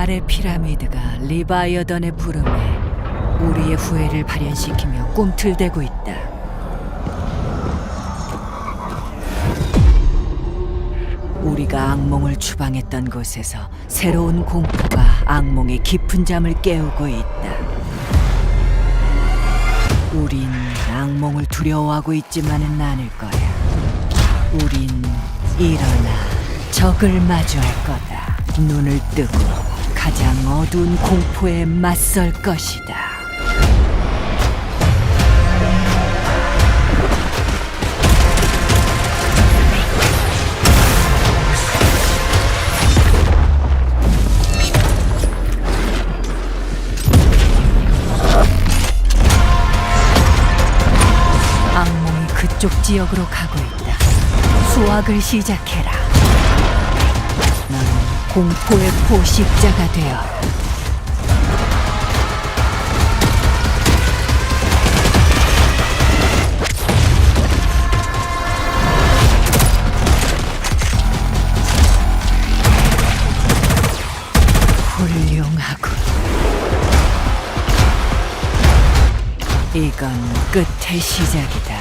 말의 피라미드가 리바이어던의 부름에 우리의 후회를 발현시키며 꿈틀대고 있다. 우리가 악몽을 추방했던 곳에서 새로운 공포가 악몽의 깊은 잠을 깨우고 있다. 우린 악몽을 두려워하고 있지만은 않을 거야. 우린 일어나 적을 마주할 거다. 눈을 뜨고 가장 어두운 공포에 맞설 것이다. 그쪽 지역으로 가고 있다. 수확을 시작해라. 넌 공포의 포식자가 되어라. 훌륭하군. 이건 끝의 시작이다.